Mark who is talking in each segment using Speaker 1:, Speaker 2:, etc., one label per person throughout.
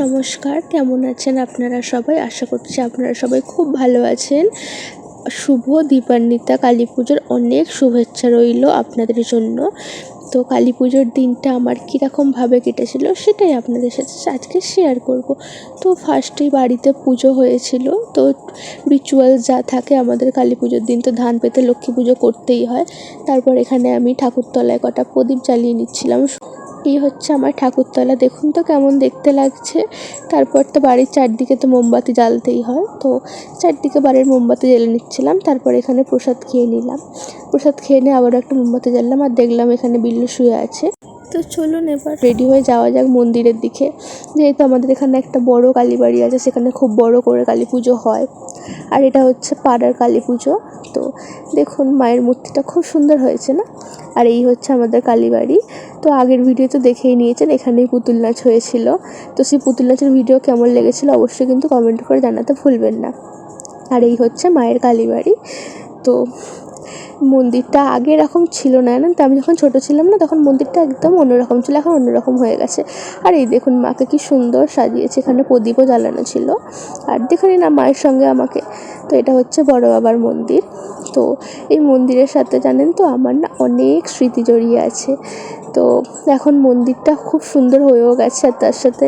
Speaker 1: নমস্কার, কেমন আছেন আপনারা সবাই? আশা করছি আপনারা সবাই খুব ভালো আছেন। শুভ দীপান্বিতা, কালী পুজোর অনেক শুভেচ্ছা রইল আপনাদের জন্য। তো কালী পুজোর দিনটা আমার কীরকমভাবে কেটেছিল সেটাই আপনাদের সাথে আজকে শেয়ার করব। তো ফার্স্টেই বাড়িতে পুজো হয়েছিল, তো রিচুয়াল যা থাকে আমাদের কালী পুজোর দিন তো ধান পেতে লক্ষ্মী পুজো করতেই হয়। তারপর এখানে আমি ঠাকুরতলায় কটা প্রদীপ জ্বালিয়ে নিচ্ছিলাম। এই হচ্ছে আমার ঠাকুরতলা। দেখুন তো কেমন দেখতে লাগছে। তারপর তো বাড়ির চারদিকে তো মোমবাতি জ্বালতেই হয়। তো চারদিকে বাড়ির মোমবাতি জ্বেলে নিচ্ছিলাম। তারপর এখানে প্রসাদ খেয়ে নিলাম। প্রসাদ খেয়ে নিয়ে আবারও একটা মোমবাতি জ্বাললাম আর দেখলাম এখানে বিল্লু শুয়ে আছে। তো চলুন এবার রেডি হয়ে যাওয়া যাক মন্দিরের দিকে। যেহেতু আমাদের এখানে একটা বড় কালী বাড়ি আছে, সেখানে খুব বড় করে কালী পুজো হয়। আর এটা হচ্ছে পাড়ার কালী পুজো। তো দেখুন, মায়ের মূর্তিটা খুব সুন্দর হয়েছে না? আর এই হচ্ছে আমাদের কালীবাড়ি তো আগের ভিডিও তো দেখেই নিয়েছেন, এখানেই পুতুল নাচ হয়েছিল। তো সেই পুতুল নাচের ভিডিও কেমন লেগেছিল অবশ্যই কিন্তু কমেন্ট করে জানাতে ভুলবেন না। আর এই হচ্ছে মায়ের কালীবাড়ি তো মন্দিরটা আগে এরকম ছিল না না তো আমি যখন ছোটো ছিলাম না, তখন মন্দিরটা একদম অন্যরকম ছিল, এখন অন্যরকম হয়ে গেছে। আর এই দেখুন, মাকে কি সুন্দর সাজিয়েছে, এখানে প্রদীপও জ্বালানো ছিল। আর দেখুন না, মায়ের সঙ্গে আমাকে, তো এটা হচ্ছে বড় বাবার মন্দির। তো এই মন্দিরের সাথে, জানেন তো, আমার না অনেক স্মৃতি জড়িয়ে আছে। তো এখন মন্দিরটা খুব সুন্দর হয়েও গেছে আর তার সাথে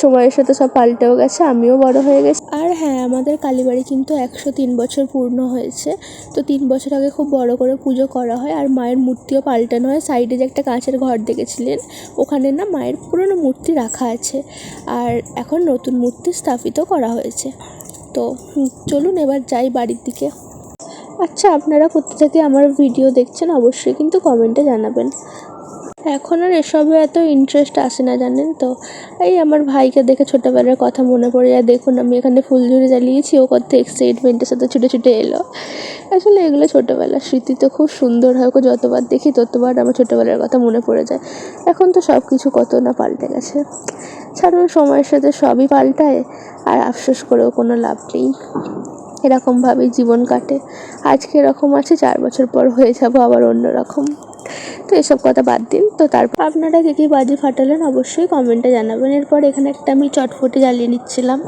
Speaker 1: সময়ের সাথে সব পাল্টেও গেছে, আমিও বড় হয়ে গেছি। আর হ্যাঁ আমাদের কালীবাড়ি কিন্তু একশো তিন বছর পূর্ণ হয়েছে। তো তিন বছর আগে খুব বড় করে পুজো করা হয় আর মায়ের মূর্তিও পাল্টানো হয়। সাইডে যে একটা কাঁচের ঘর দেখেছিলেন, ওখানে না মায়ের পুরনো মূর্তি রাখা আছে আর এখন নতুন মূর্তি স্থাপিত করা হয়েছে। তো চলুন এবার যাই বাড়ির দিকে। আচ্ছা আপনারা কোথা থেকে আমার ভিডিও দেখছেন অবশ্যই কিন্তু কমেন্টে জানাবেন। এখন আর এসবে এত ইন্টারেস্ট আসে না, জানেন তো? এই আমার ভাইকে দেখে ছোটোবেলার কথা মনে পড়ে যায়। দেখুন, আমি এখানে ফুলঝুরি জ্বালিয়েছি, ও কত এক্সাইটমেন্টের সাথে ছুটে ছুটে এলো। আসলে এগুলো ছোটোবেলার স্মৃতি তো খুব সুন্দর হয়, ওকে যতবার দেখি ততবার আমার ছোটোবেলার কথা মনে পড়ে যায়। এখন তো সব কিছু কত না পাল্টে গেছে। ছাড়ুন, সময়ের সাথে সবই পাল্টায়, আর আফসোস করেও কোনো লাভ নেই। এরকমভাবেই জীবন কাটে। আজকে এরকম আছে, চার বছর পর হয়ে যাব আবার অন্য রকম তো এসব কথা বাদ দিন। তো তারপর আপনারা কী কী বাজি ফাটালেন অবশ্যই কমেন্টে জানাবেন। এরপর এখানে একটা আমি চটফটি জ্বালিয়ে নিচ্ছিলাম।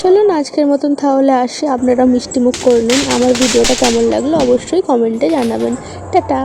Speaker 1: চলুন আজকের মতন তাহলে আসি। আপনারা মিষ্টি মুখ করে নিন। আমার ভিডিওটা কেমন লাগল অবশ্যই কমেন্টে জানাবেন। টাটা।